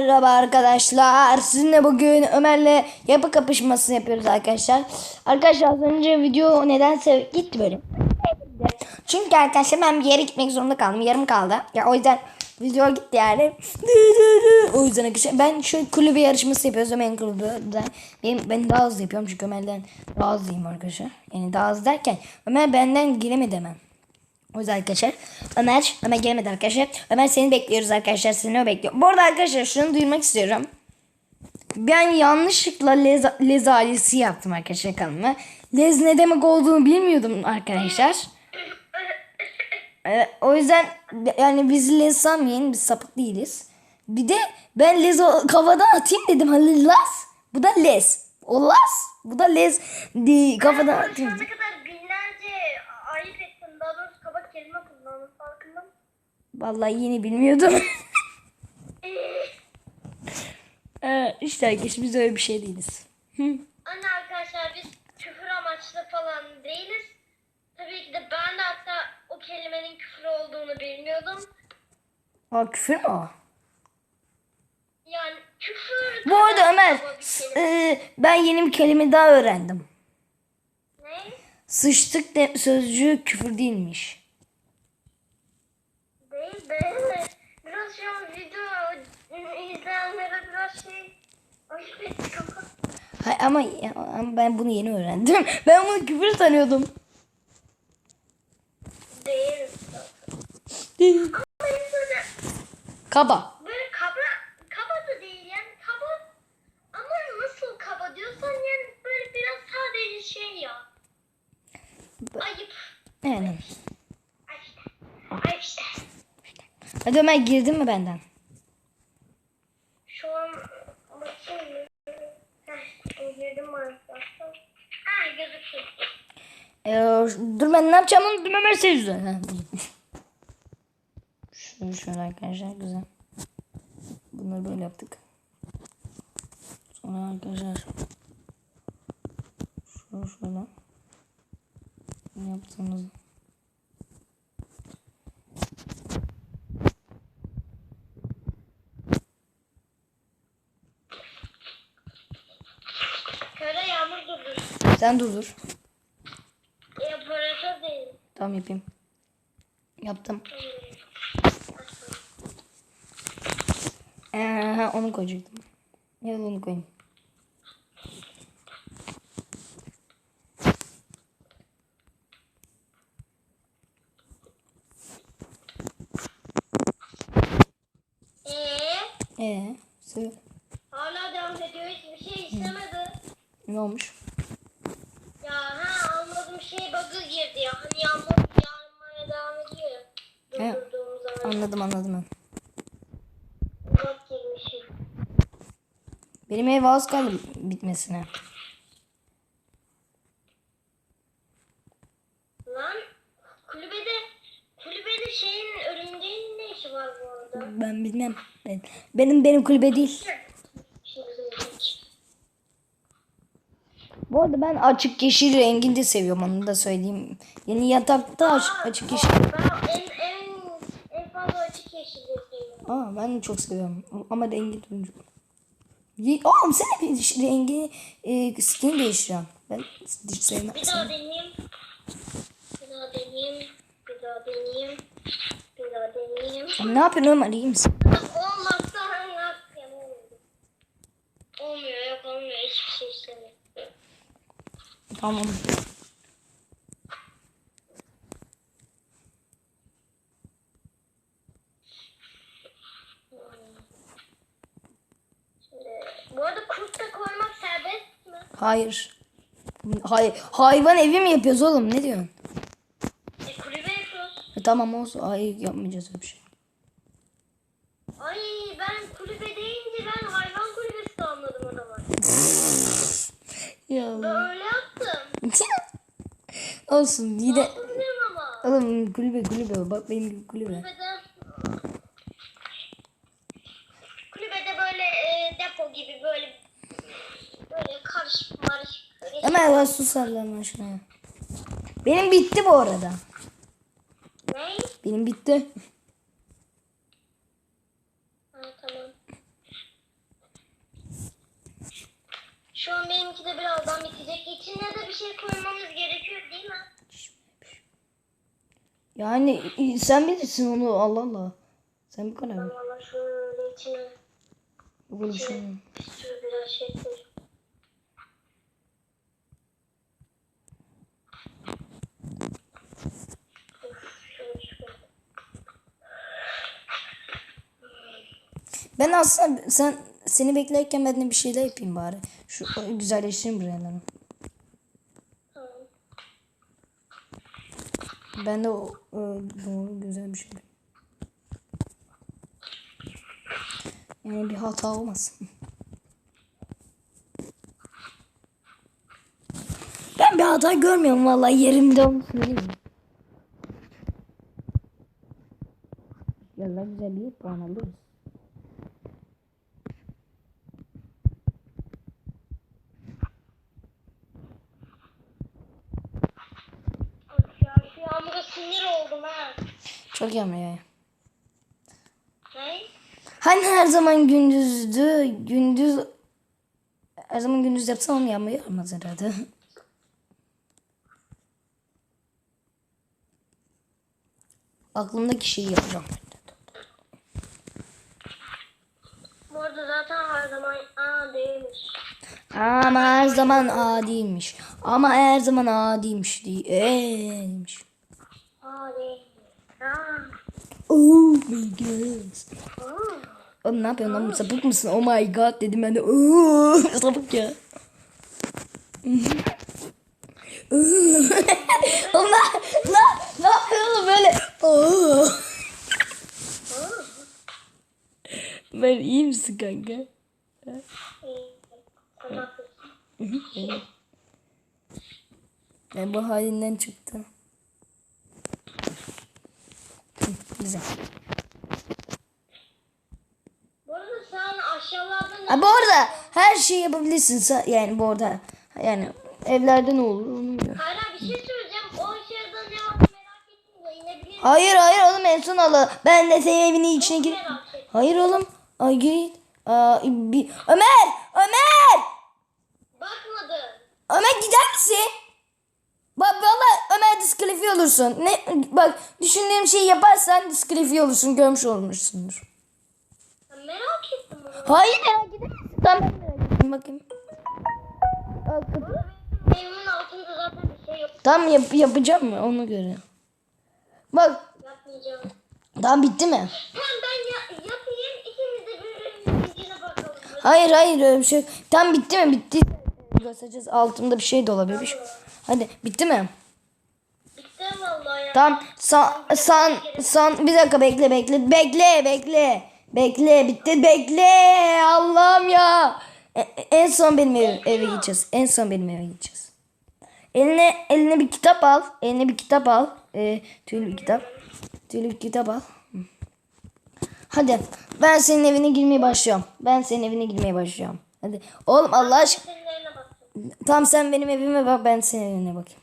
Merhaba arkadaşlar. Sizinle bugün Ömer'le yapı kapışması yapıyoruz arkadaşlar. Arkadaşlar az önce video nedense gitti böyle. Çünkü arkadaşlar ben bir yere gitmek zorunda kaldım. Yarım kaldı. Ya o yüzden video gitti yani. O yüzden arkadaşlar ben şu kulübe yarışması yapıyoruz. Ömer'in kulübünden. Benim, ben daha hızlı yapıyorum çünkü Ömer'den daha hızlıyım arkadaşlar. Yani daha hızlı derken Ömer benden giremedi hemen. O yüzden arkadaşlar Ömer, Ömer gelmedi arkadaşlar. Ömer seni bekliyoruz arkadaşlar. Seni bekliyor. Bu arada arkadaşlar şunu duyurmak istiyorum. Ben yanlışlıkla lez, lez ailesi yaptım arkadaşlar kanalıma. Lez ne demek olduğunu bilmiyordum arkadaşlar. Ee, o yüzden yani biz lez sanmayın. Biz sapık değiliz. Bir de ben lez kafadan atayım dedim. Hani las. Bu da lez. O las. Bu da lez. Di, kafadan atayım kadar binlerce ayıp ettin. Daha doğrusu kaba kelime kullandın. Farkında mısın? Vallahi yeni bilmiyordum. ee, işte arkadaşlar biz öyle bir şey değiliz. Anne arkadaşlar biz küfür amaçlı falan değiliz. Tabii ki de ben de hatta o kelimenin küfür olduğunu bilmiyordum. Aa, küfür mü o? Yani küfür... Bu arada Ömer e, ben yeni bir kelime daha öğrendim. Ne? Sıçtık de sözcüğü küfür değilmiş. Değil de biraz şu an video izleyenlere biraz şey ettik ama. Ama, ama ben bunu yeni öğrendim. Ben bunu küfür sanıyordum. Değil. Böyle kaba, kaba da değil yani kaba. Ama nasıl kaba diyorsan yani böyle biraz sadece şey ya. Ayıp. Yani. Ay işte. Ay işte. Hadi Ömer girdin mi benden? Şu an bakayım. Heh, girdim arkadaşlar. Ha gözüküyor. Ee, dur ben ne yapacağım onu Ömer sen yüzünden. Ha, buldum. Şöyle arkadaşlar güzel. Bunları böyle yaptık. Sonra arkadaşlar şöyle şöyle Ne yaptığımız Köre yağmur durdur. Sen dur dur. E, operatör değil. Tamam yapayım. Yaptım. Ee, onu koyacaktım. Ya onu koyayım. Eee? Ee, söyle. Hala devam ediyor. Hiçbir şey istemedi. Ne olmuş? Ya ha anladım şey bug'ı girdi ya. Hani yağmur yağmaya devam ediyor ya. He. Durdurduğumuz zaman Anladım anladım ben. bug girmişim. Ev az kaldı bitmesine. Lan kulübede kulübede şeyin örümceğin ne işi var bu arada? Ben bilmem. Ben, benim benim kulübe değil. Bu arada ben açık yeşil rengini de seviyorum onu da söyleyeyim. Yani yatakta aç- açık yeşil. Ben en en en fazla açık yeşil seviyorum. Aa ben de çok seviyorum. Ama rengi turuncu. Oğlum sen bir rengi e, skin değiştiriyorsun. Ben sevmem. Bir daha deneyeyim. Bir daha deneyeyim. Bir daha deneyeyim. Bir daha deneyeyim. Ne yapıyorsun Ömer iyi misin? Olmazsa ne yapayım olmuyor. Olmuyor yok olmuyor hiçbir şey istemiyorum. Tamam. Şimdi, bu arada kurt da koymak serbest mi? Hayır. Hay hayvan evi mi yapıyoruz oğlum? Ne diyorsun? E kulübe yapıyoruz. E, tamam olsun. Hayır yapmayacağız öyle bir şey. Ay ben kulübe deyince ben hayvan kulübesi de anladım o zaman. Ya. Ben öyle yaptım. olsun yine. Hatırlıyorum ama. Oğlum kulübe kulübe. Bak benim gibi kulübe. Kulübede Sallama su sallama şuna. Benim bitti bu arada. Ne? Benim bitti. Şu an benimki de birazdan bitecek. İçine de bir şey koymamız gerekiyor değil mi? Yani sen bilirsin onu Allah Allah. Sen bu kadar. Allah Allah şöyle içine. Böyle bir. Bir sürü biraz şey koy. Ben aslında sen seni beklerken ben de bir şeyler yapayım bari. Şu güzelleştireyim buralarını. Tamam. Ben de o, o doğru güzel bir şey. Yani bir hata olmasın. Ben bir hata görmüyorum vallahi yerimde söyleyeyim. Yalla güzel bir puan alırız. Yağmura sinir oldum ha. Çok yağmur ya. Ne? Hani her zaman gündüzdü, gündüz her zaman gündüz yapsan onu yağmur yağmaz herhalde. Aklımdaki şeyi yapacağım. Bu arada zaten her zaman aa değilmiş. Ama her zaman adiymiş. Ama her zaman. Eeeymiş. Aa değilmiş. Aa. Oh my god. Oğlum ne yapıyorsun lan sapık mısın? Oh my god dedim ben de. Oo, sapık ya. Oğlum ne, ne, ne yapıyorsun böyle? Oo. Ben iyi misin kanka? İyi. Sen haklısın. Ben bu halinden çıktım. Güzel. Bu arada sen aşağılarda ne? Ha, bu arada her şeyi yapabilirsin. Sa- Yani bu arada yani evlerde ne olur onu bilmiyorum. Hayır bir şey söyleyeceğim. O aşağıda ne var merak ettim de inebilir Hayır hayır oğlum en son alı. Ben de senin evinin içine gir. Hayır oğlum. Ay git. Aa, bir... Ömer! Ömer! Bakmadı. Ömer gider misin? Bak valla Ömer diskalifiye olursun. Ne bak düşündüğüm şeyi yaparsan diskalifiye olursun. Görmüş olmuşsundur. Ben merak ettim. Hayır ya gider misin? Tamam merak ettim bakayım. Evimin altında zaten bir şey yok. Tamam yap yapacağım mı ona göre. Bak Yapmayacağım. tamam bitti mi? Tamam ben ya yapayım. Hayır hayır öyle bir şey yok. Tam bitti mi? Bitti. Göstereceğiz. Altında bir şey de olabilir. Hadi bitti mi? Bitti vallahi ya. Tamam. San, san, san. Bir dakika bekle bekle. Bekle bekle. Bekle bitti bekle. Allah'ım ya. E- en son benim ev, eve gideceğiz. En son benim eve gideceğiz. Eline eline bir kitap al. Eline bir kitap al. E, tüylü bir kitap. Tüylü bir kitap al. Hadi. Ben senin evine girmeye başlıyorum. Ben senin evine girmeye başlıyorum. Hadi. Oğlum Allah aşkına. Tamam sen benim evime bak ben senin evine bakayım.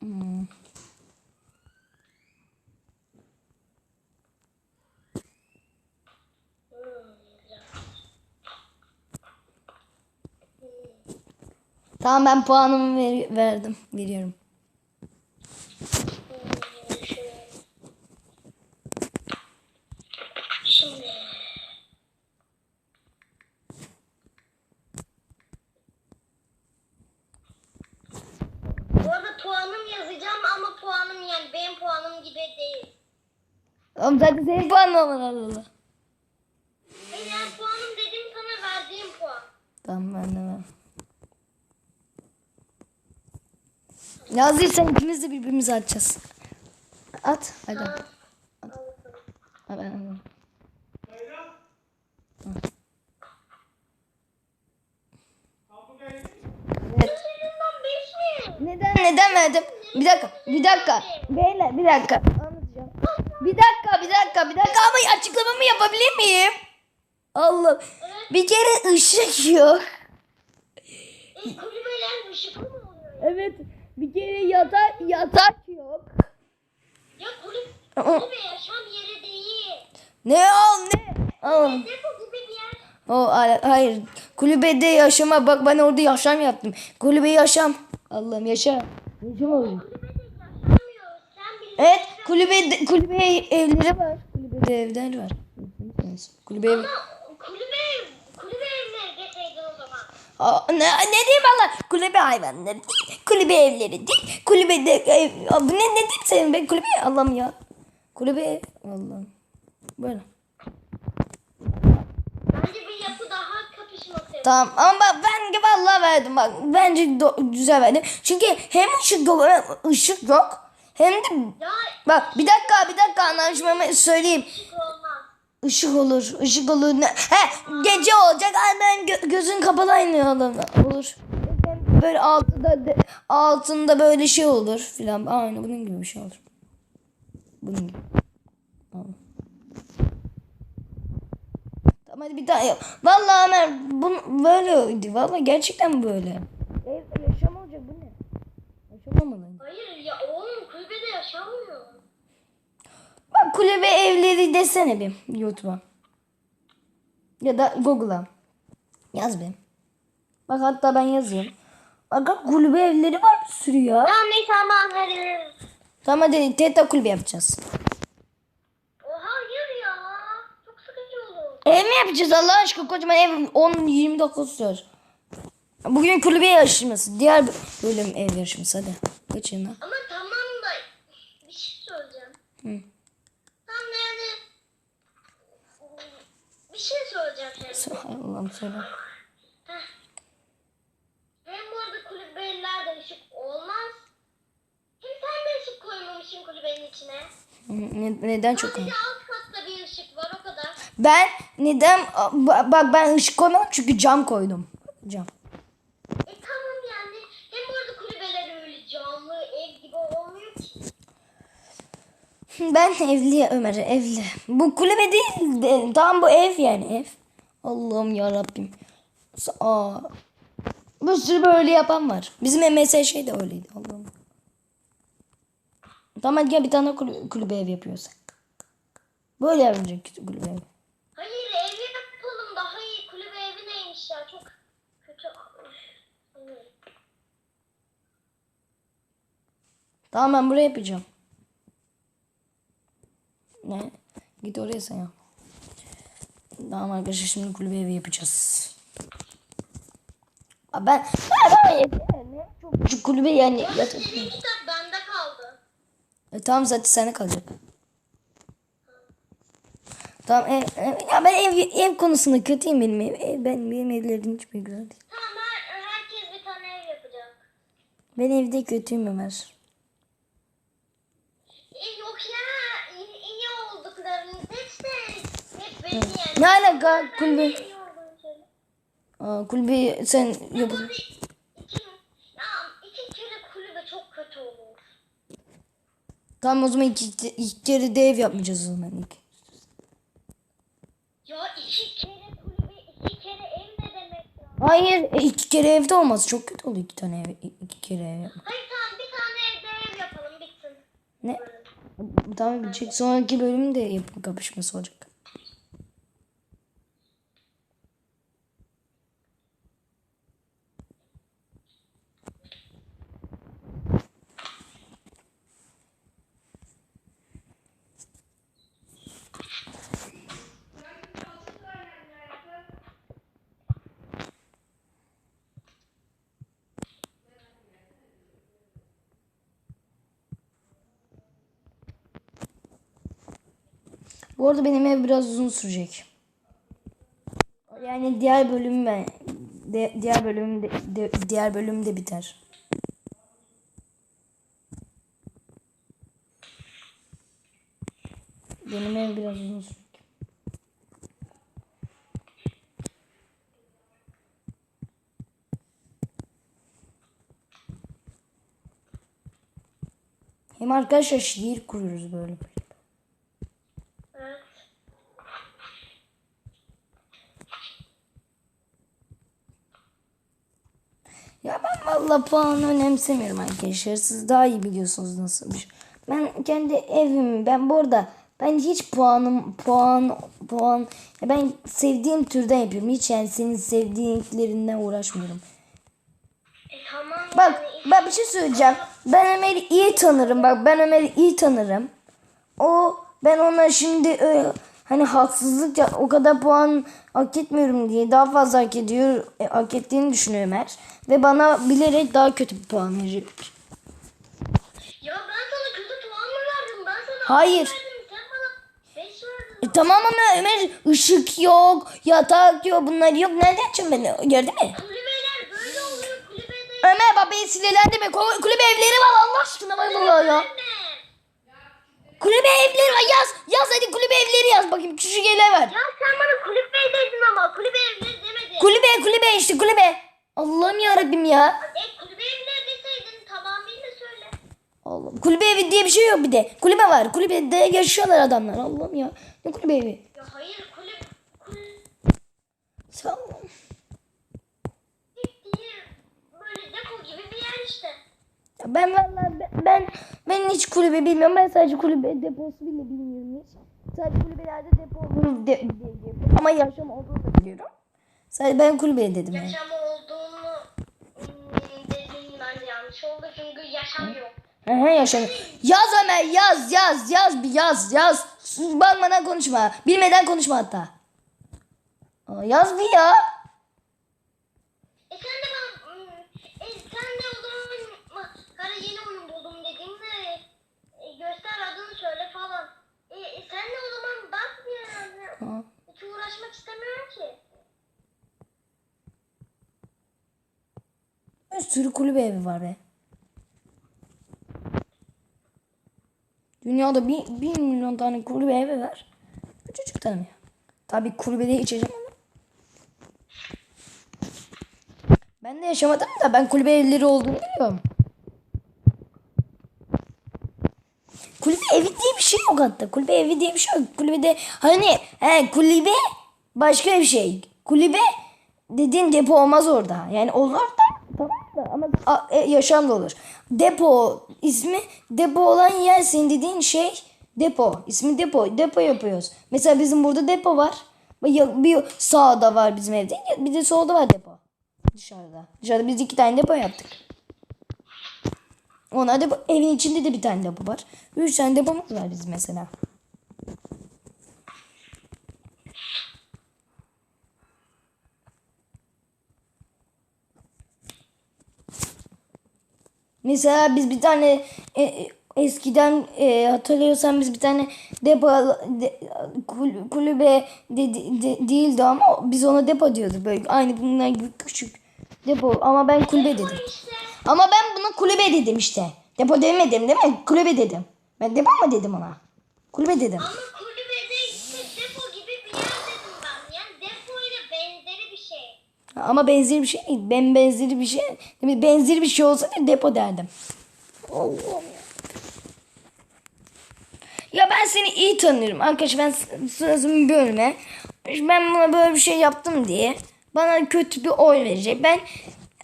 Hmm. Tamam ben puanımı ver- verdim. Veriyorum. Şimdi. Bu arada puanım yazacağım ama puanım yani benim puanım gibi değil. Oğlum zaten senin Allah. Hayır yani puanım dediğim sana verdiğim puan. Tamam ben de ver. Yazdıysan ikimiz de birbirimize atacağız. At. Hadi. Ha. Bakalım. Ha, ben alayım. Evet. Neden neden verdim? Bir dakika, bir dakika. Beyler bir dakika. Bir dakika, bir dakika, bir dakika ama açıklamamı yapabilir miyim? Allah. Bir kere ışık yok. Kulübeler ışıklı mı oluyor? Evet. Bir kere yatak yatak yok. Ya kulüp, kulübe yaşam yeri değil. Ne ol ne? Aa, o hayır. Kulübede yaşama bak ben orada yaşam yaptım. Kulübe yaşam. Allah'ım yaşa. Yaşam oğlum. Kulübede yaşanmıyor. Sen bilirsin. Evet kulübe kulübe evleri var. Kulübede evler var. Kulübe ev. Kulübe, kulübe evine geçseydin o zaman. Aa, ne, ne diyeyim valla kulübe hayvanları değil, kulübe evleri değil, kulübede ev, Aa, bu ne, ne diyeyim senin ben kulübe Allah'ım ya. Kulübe ev, Allah'ım. Böyle. Bence bir yapı daha kapışması. Tamam ama bak ben vallahi verdim bak bence do- güzel verdim. Çünkü hem ışık yok ışık yok hem de Ya bak bir dakika bir dakika anlaşmamı söyleyeyim. Işık olur, ışık olur. Ne? He, gece olacak. Ay ben gö- gözün kapalı aynı olur. Böyle altında de- altında böyle şey olur filan. Aynı bunun gibi bir şey olur. Bunun gibi. Tamam. Tamam hadi bir daha yap. Vallahi Ömer bu böyleydi. Vallahi gerçekten böyle. Ev yaşam olacak bu ne? Yaşamamalı. Hayır ya oğlum kulübede yaşanmıyor. Bak kulübe evleri desene bir YouTube'a. Ya da Google'a. Yaz bir. Bak hatta ben. Bak bak, kulübe evleri var bir sürü ya. Tamam neyse aman hadi. Tamam hadi teta kulübe yapacağız. Oha hayır ya. Çok sıkıcı olur. Ev mi yapacağız Allah aşkına kocaman ev 10-20 dakika sürer. Bugün kulübe yarışması. Diğer bölüm ev yarışması hadi. Geçin lan. Ama tamam da bir şey söyleyeceğim. Hı. Tamam yani bir şey söyleyeceğim şimdi. Allah'ım söyle. Hem bu arada kulübelerde ışık olmaz. Hem sen de ışık koymamışsın kulübenin içine. Ne- neden çok Sadece alt katta bir ışık var o kadar. Ben neden bak ben ışık koymadım çünkü cam koydum. Cam. E tamam yani. Hem bu arada kulübeler öyle camlı ev gibi olmuyor ki. Ben evli Ömer evli. Bu kulübe değil de tam bu ev yani ev. Allah'ım ya Rabbim. Aa. Bir sürü böyle yapan var. Bizim MS şey de öyleydi. Allah'ım. Tamam hadi gel bir tane kulübe, kulübe ev yapıyoruz. Böyle yapacak kulübe ev. Hayır ev yapalım daha iyi. Kulübe evi neymiş ya çok kötü. Tamam ben buraya yapacağım. Ne? Git oraya sen yap. Tamam arkadaşlar şimdi kulübe evi yapacağız. Ben ben ben yeter? Çok küçük kulübe yani. Ama Yatak. bende kaldı. E, tamam zaten sende kalacak. Tamam ev, ev- ya ben ev, ev konusunda kötüyüm benim ev. ev- ben benim evlerim hiçbir güzel değil. Tamam her, herkes bir tane ev yapacak. Ben evde kötüyüm Ömer. E, yok ya iyi, iyi olduklarımız işte hep belli yani. Ne alaka kulübe? Aa, kulübe sen yap. Hadi iki, ya iki kere kulübe çok kötü olur. Tamam o zaman iki, iki kere de ev yapmayacağız o zaman. ilk. Ya iki kere kulübe iki kere ev ne demek ya? Hayır e, iki kere evde olmaz. Çok kötü oluyor iki tane ev. iki kere ev. yapmak. Hayır tamam bir tane evde ev yapalım bitsin. Ne? Tamam bitecek. Sonraki bölüm de yapım kapışması olacak. Bu arada benim ev biraz uzun sürecek. Yani diğer bölüm ben de, diğer bölüm de, de- diğer bölüm de biter. Benim ev biraz uzun sürecek. Hem arkadaşlar şiir kuruyoruz böyle. Evet. Ya ben valla puanı önemsemiyorum arkadaşlar. Siz daha iyi biliyorsunuz nasıl bir şey. Ben kendi evim ben bu arada ben hiç puanım puan puan ben sevdiğim türden yapıyorum. Hiç yani senin sevdiğinlerinden uğraşmıyorum. E tamam. Bak yani. ben bir şey söyleyeceğim. Ben Ömer'i iyi tanırım. Bak ben Ömer'i iyi tanırım. O ben ona şimdi hani haksızlık ya- o kadar puan hak etmiyorum diye daha fazla hak ediyor. e, hak ettiğini düşünüyor Ömer. Ve bana bilerek daha kötü bir puan verecek. Ya ben sana kötü puan mı verdim? Ben sana Hayır. altı verdim. Sen bana 5 verdin. E, tamam ama Ömer ışık yok, yatak yok, bunlar yok. Nereden açayım ben? Gördün mü? Kulübeler böyle oluyor. Kulübede Ömer beni sinirlendirme. Kul- Kulübe evleri var Allah aşkına. Bak ya. Kulübe evleri var yaz. Yaz hadi kulübe evleri yaz bakayım. Küçük evler var. Ya sen bana kulübe dedin ama kulübe evleri demedin. Kulübe kulübe işte kulübe. Allah'ım yarabbim ya. e kulübe evleri deseydin tamamıyla söyle. Allah'ım. Kulübe evi diye bir şey yok bir de. Kulübe var. Kulübede yaşıyorlar adamlar. Allah'ım ya. Ne kulübe evi? Ya hayır kulüp kulüp Sağ ol. Böyle depo gibi bir yer işte. Ben vallahi ben, ben ben hiç kulübe bilmiyorum. Ben sadece kulübe deposu bile bilmiyorum hiç. Sadece kulübelerde depo olur de. Ama yaşam olduğunu da biliyorum. Sadece ben kulübe dedim yani. Yaşam olduğunu dediğin bence yanlış oldu çünkü yaşam yok. Hı hı yaşam. Yaz Ömer yaz yaz yaz bir yaz yaz. Sus, Bakmadan konuşma. Bilmeden konuşma hatta. Aa, yaz bir ya. E sen de bana hmm, e sen de o zaman ma- kara yeni oyun buldum dediğimde e, göster adını söyle falan. E, e sen de o zaman bak yani. Aa. Hiç uğraşmak istemiyorum ki. Bir sürü kulübe evi var be. Dünyada bir, bir milyon tane kulübe evi var. Küçücük tane. Tabii kulübede hiç yaşamadım. Ben de yaşamadım da ben kulübe evleri olduğunu biliyorum. Kulübe evi diye bir şey yok hatta. Kulübe evi diye bir şey yok. Kulübede hani he, kulübe başka bir şey. Kulübe dediğin depo olmaz orada. Yani olur da tamam da ama a- e, yaşam da olur. Depo ismi depo olan yer senin dediğin şey depo. İsmi depo. Depo yapıyoruz. Mesela bizim burada depo var. Bir sağda var bizim evde. Bir de solda var depo. Dışarıda. Dışarıda biz iki tane depo yaptık. Onlar depo, evin içinde de bir tane depo var. Üç tane depomuz var bizim mesela. Mesela biz bir tane e, e, eskiden e, hatırlıyorsan biz bir tane depo de, kul- kulübe de, de- değildi ama biz ona depo diyorduk böyle aynı bunlar gibi küçük depo ama ben kulübe dedim. Ama ben buna kulübe dedim işte. Depo demedim değil mi? Kulübe dedim. Ben depo mu dedim ona? Kulübe dedim. ama kulübede işte depo gibi bir yer dedim ben. Yani depo ile benzeri bir şey. Ama benzeri bir şey değil. Ben benzeri bir şey. Benzeri bir şey olsa bir depo derdim. Allah'ım ya. Ben seni iyi tanıyorum. Arkadaş ben sözümü bölme. Ben buna böyle bir şey yaptım diye. Bana kötü bir oy verecek. Ben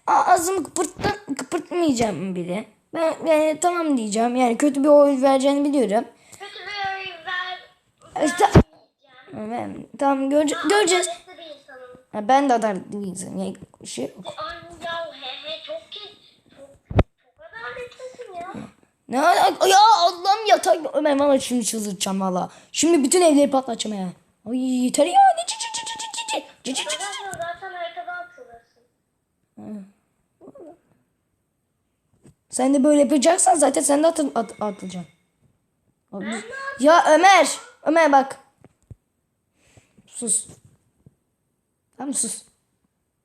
ağzımı kıpırtma, kıpırtmayacağım bile. Ben yani tamam diyeceğim. Yani kötü bir oy vereceğini biliyorum. Kötü bir öğün ver. İşte vermeyeceğim. ben, tamam görece göreceğiz. Ha, ben de bir insanım. Yani şey yok. Ya he he çok ki çok, çok adaletlisin ya. Ne alaka? Ya Allah'ım yatak. Ömer valla şimdi çıldıracağım valla. Şimdi bütün evleri patlatacağım ya. Ay yeter ya. Ne çi çi çi çi çi çi çi çi çi. Zaten haritadan atılırsın. Sen de böyle yapacaksan zaten sen de atıl, at, atılacaksın. Ya Ömer. Ömer bak. Sus. Tamam sus.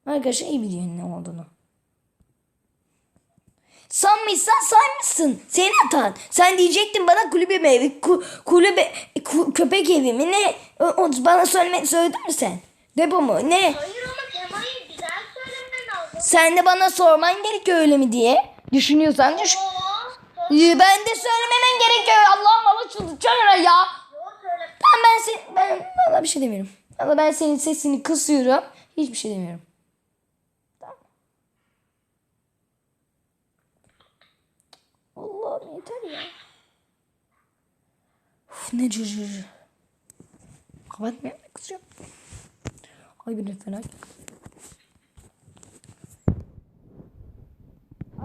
Arkadaşlar iyi biliyor ne olduğunu. Sanmışsan saymışsın. Senin hatan. Sen diyecektin bana kulübe evi, ku- kulübe, ku- köpek evi mi ne? O, o bana söylemek söyledin mi sen? Depo mu? Ne? Hayır ama temayı güzel söylemen lazım. Sen de bana sorman gerekiyor öyle mi diye. Düşünüyorsan düş. Ee, Ben de söylememen gerekiyor. Allah'ım çıldırtacağım herhalde ya. Ben, ben, sen, ben valla bir şey demiyorum. Valla ben senin sesini kısıyorum. Hiçbir şey demiyorum. Allah'ım yeter ya. Uf, ne cırcır. Kapatmaya kızıyorum. Ay bir fena.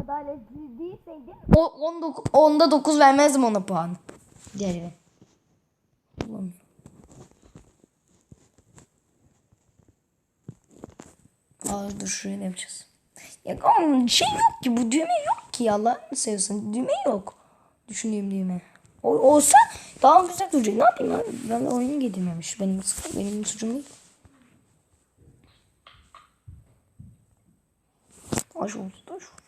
Adaletsiz değilseydi. O 19 onda 9 vermezdim ona puan. Diğeri. Ulan. Aa dur şuraya ne yapacağız? Ya oğlum şey yok ki bu düğme yok ki Allah'ını seviyorsun. Düğme yok. Düşündüğüm düğme. O, olsa daha güzel duracak. Ne yapayım abi? Ben oyun getirmemiş. Benim, benim suçum değil. Taş oldu taş oldu.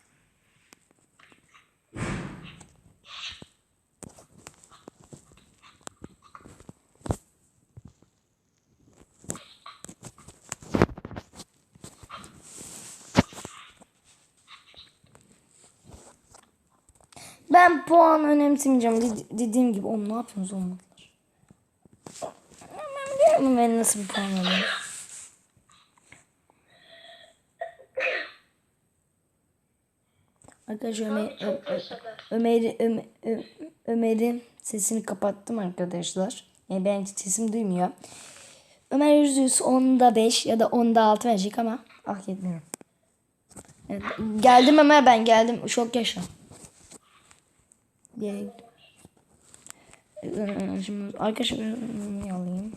Ben puan önemsemeyeceğim. Dedi- dediğim gibi oğlum ne yapıyorsunuz olmadılar. Ben biliyorum ben nasıl bir puan alıyorum. Arkadaşlar Ömer, Ömer, Ö- Ömer'in sesini kapattım arkadaşlar. Yani ben sesim duymuyor. Ömer yüzde yüz onda 5 ya da onda 6 verecek ama hak etmiyorum. Evet, geldim Ömer ben geldim. Şok yaşa. Ee, Şimdi arkadaşlar bir alayım.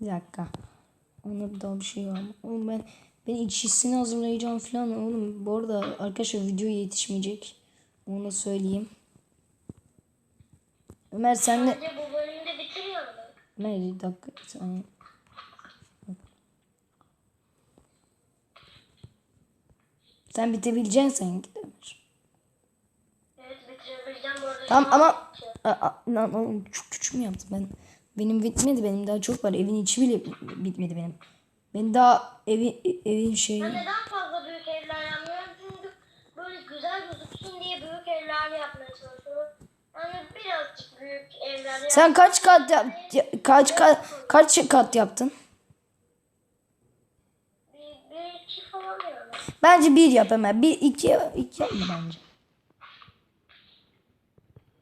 Bir dakika. Ona daha bir şey var. Oğlum ben ben iç hissini hazırlayacağım falan. Oğlum bu arada arkadaşlar video yetişmeyecek. Onu da söyleyeyim. Ömer sen de... Ömer bir dakika. bir Sen bitebileceksin git Ömer. Evet bitirebileceğim bu arada. Tamam ama lan oğlum çok küçük mü yaptım ben? Benim bitmedi benim daha çok var. Evin içi bile bitmedi benim. Ben daha evi, evin şey Ben neden fazla büyük evler yapmıyorum? Çünkü böyle güzel gözüksün diye büyük evler yapmaya çalışıyorum. Yani birazcık büyük evler Sen kaç kat yap kaç kat kaç kat yaptın? Bir, bir iki falan yani. Bence bir yap hemen. Bir iki iki yapma bence.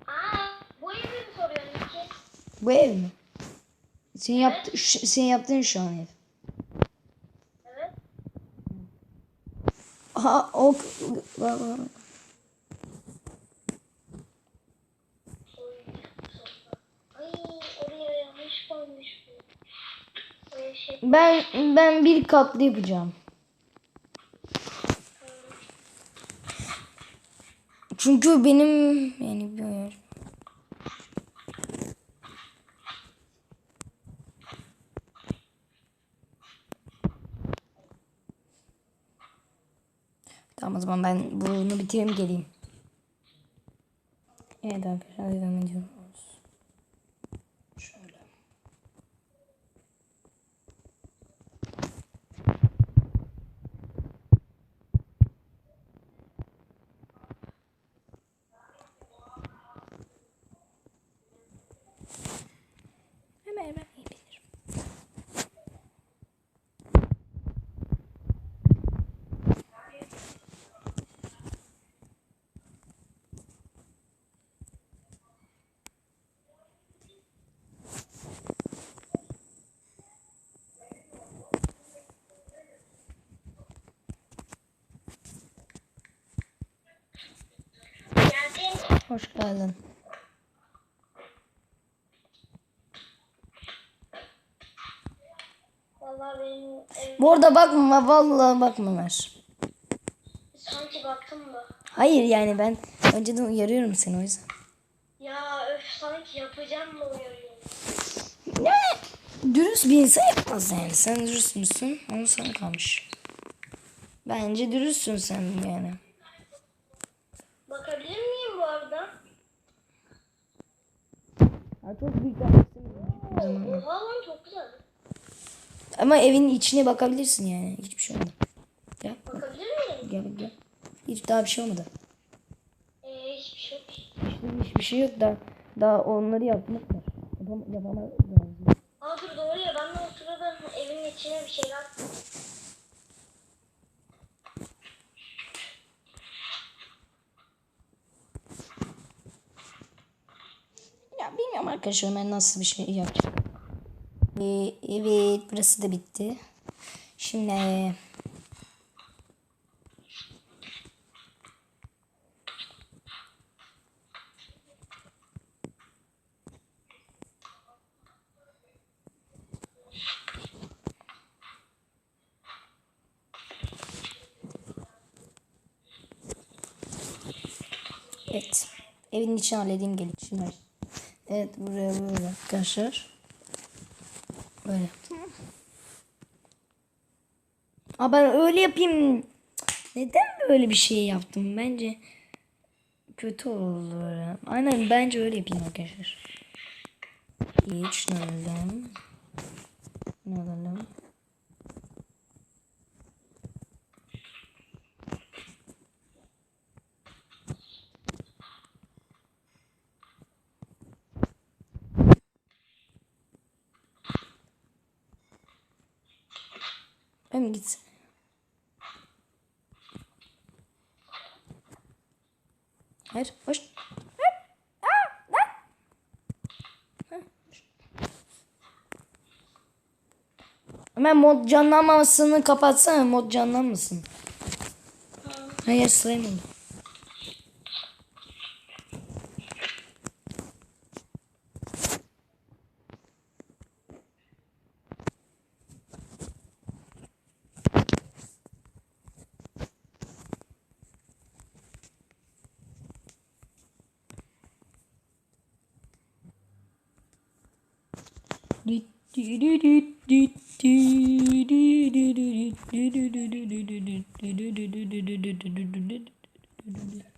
Aa, bu evi mi soruyorsun? Bu ev mi? Senin yaptı şu- senin yaptığın şu an ev. Evet. Aha o bak, bak. Şey. ben ben bir katlı yapacağım. Çünkü benim yani böyle Tamam o zaman ben bunu bitireyim geleyim. Evet arkadaşlar devam ediyoruz. Şöyle. Hemen hemen yapılır. Geldim. Hoş geldin. Benim evim Bu arada bakma vallahi bakma Ömer. sanki baktım da. Hayır yani ben önceden uyarıyorum seni o yüzden. Ya öf sanki yapacağım mı uyarıyorum. Ne? Dürüst bir insan yapmaz yani. Sen dürüst müsün? Onu sana kalmış. Bence dürüstsün sen yani. Bakabilir miyim bu arada? Ya çok büyük Oha lan çok güzel. Ama evin içine bakabilirsin yani. Hiçbir şey olmadı. Gel, Bakabilir miyim? gel, gel. Hiç daha bir şey olmadı. Ee, hiçbir şey yok. İşte hiçbir şey yok da daha onları yapmak var. Yapam yapamaz. Aa dur doğru ya ben de o sırada evin içine bir şeyler göstereceğim arkadaşlar ben nasıl bir şey yapacağım. Ee, evet burası da bitti. Şimdi Evet. Evin içini halledeyim gelin. Şimdi. Evet buraya böyle arkadaşlar. Böyle yaptım. Aa ben öyle yapayım. Neden böyle bir şey yaptım? Bence kötü oldu böyle. Aynen bence öyle yapayım arkadaşlar. Şunu alalım. Bunu alalım. Ben mi gitsin? Hayır, hoş. Hemen mod canlanmamasını kapatsana. Mod canlanmasın. Hayır slime. Tamam. Ve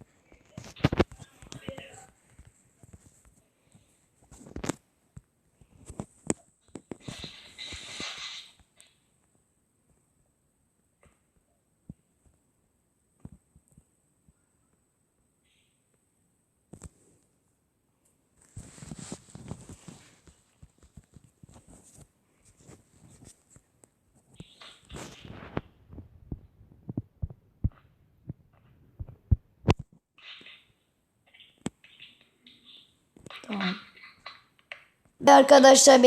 arkadaşlar